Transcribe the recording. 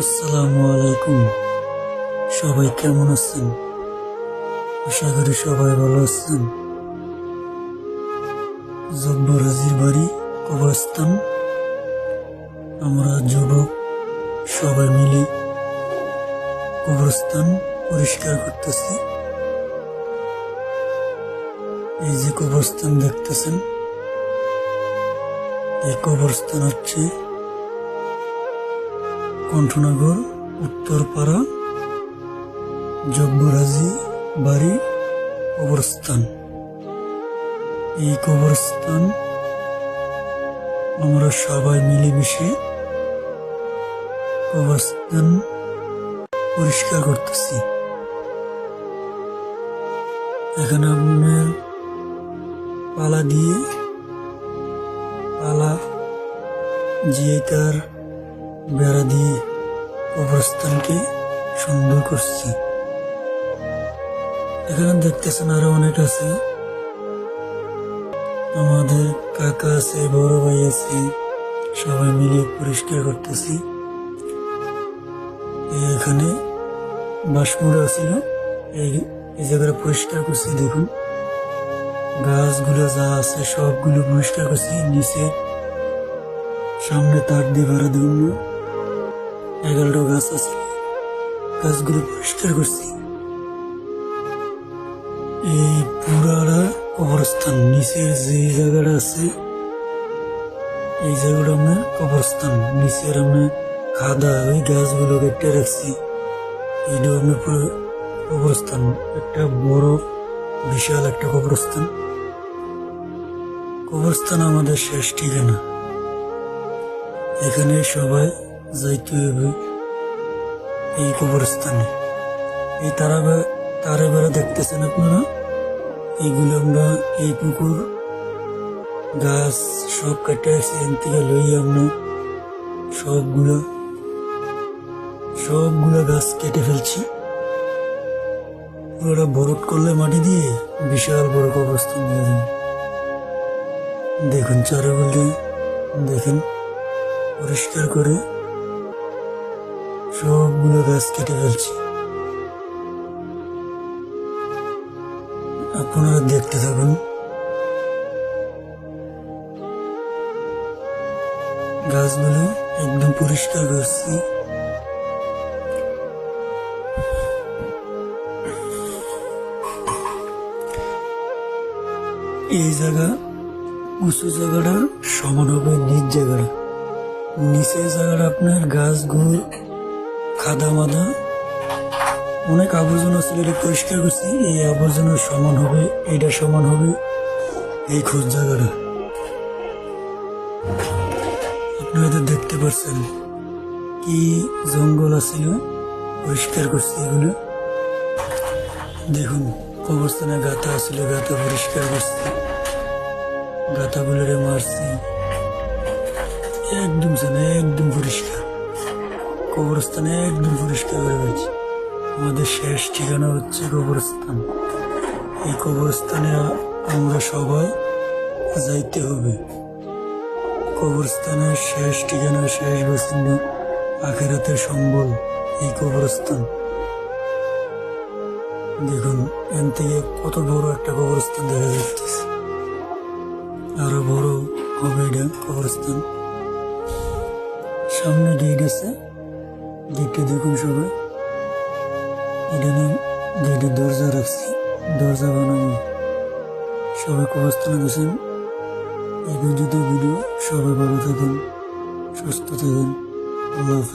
আসসালামু আলাইকুম। সবাই কেমন আছেন? আশা করি সবাই ভালো আছেন। জব্বর হাজির বাড়ি কবরস্থান। আমরা যুবক সবাই মিলে কবরস্থান পরিষ্কার করতেছি। এই যে কবরস্থান দেখতেছেন, এই কবরস্থান হচ্ছে কণ্ঠনগর উত্তরপাড়া জব্বরাজি বাড়ি কবরস্থান এই কবরস্থান আমরা সবাই মিলেমিশে কবরস্থান পরিষ্কার করতেছি। এখানে আপনার পালা দিয়ে পালা যে তার বেড়া দিয়ে কবরস্থানকে সুন্দর করছে। এখানে দেখতেছেন আরও অনেক আছে। আমাদের কাকা আছে, বড় ভাই আছে, সবাই মিলে পরিষ্কার করতেছি। এখানে বাঁশমুড়া ছিল এই জায়গাটা পরিষ্কার করছি, দেখুন। গাছগুলো যা আছে সবগুলো পরিষ্কার করছি, নিচে সামনে তার দিয়ে দেবেন না। এগারোটা গাছ আছে গাছগুলো পরিষ্কার করছি। এই পুরাটা কবরস্থান, নিচের যে জায়গাটা আছে, এই জায়গাটা আমরা কবরস্থান, নিচের আপনার খাদা, ওই গাছগুলো কেটে রাখছি। এইটাও আপনার পুরো কবরস্থান, একটা বড়, বিশাল একটা কবরস্থান। কবরস্থান আমাদের শেষ ঠিকানা। এখানে সবাই যাইতে হবে এই কবরস্থানে। এই তারা তারা বেড়া দেখতেছেন আপনারা? এইগুলো আমরা এই পুকুর, গাছ সব কেটে এখান থেকে লই আমরা সবগুলো সবগুলো গাছ কেটে ফেলছি। পুরোটা ভরট করলে মাটি দিয়ে বিশাল বড় কবরস্থান দিয়ে দেবে। দেখুন চারগুলো দেখেন, পরিষ্কার করে সবগুলো গাছ কেটে ফেলছি। আপনারা দেখতে থাকুন। গাছগুলো একদম পরিষ্কার করছি। এই জায়গা উঁচু জায়গাটা, সমান হবে নিচ জায়গাটা। নিচের জায়গাটা আপনার গাছগুলো খাদা মাদা অনেক আবর্জনা ছিল এটা পরিষ্কার করছি, এই আবর্জনা সমান হবে এটা সমান হবে এই খোঁজ জায়গাটা। আপনারা তো দেখতে পাচ্ছেন কি জঙ্গল আছিল, পরিষ্কার করছি এগুলো। দেখুন, কবরস্থানে গাথা আসলে গাথা পরিষ্কার করছি গাথাগুলোরে মারছি। একদম জানে একদম পরিষ্কার। কবরস্থানে একদম পরিষ্কার করে ফেলছি আমাদের শেষ ঠিকানা হচ্ছে কবরস্থান। এই কবরস্থানে আমরা সবাই যাইতে হবে। কবরস্থানের শেষ ঠিকানা, শেষ বাসিন্দা আখেরাতের সম্বল এই কবরস্থান। দেখুন এন থেকে কত বড় একটা কবরস্থান দেখা যাচ্ছে। আরও বড় হবে এটা কবরস্থান। সামনে গেট আছে। গেটটা দেখুন সবাই। এখানে নিয়ে দরজা রাখছি। দরজা বানানো। সবাই কবস্থানে গেছেন এই পর্যন্ত ভিডিও। সবাই ভালো থাকেন, সুস্থ থাকেন। আল্লাহ হাফেজ।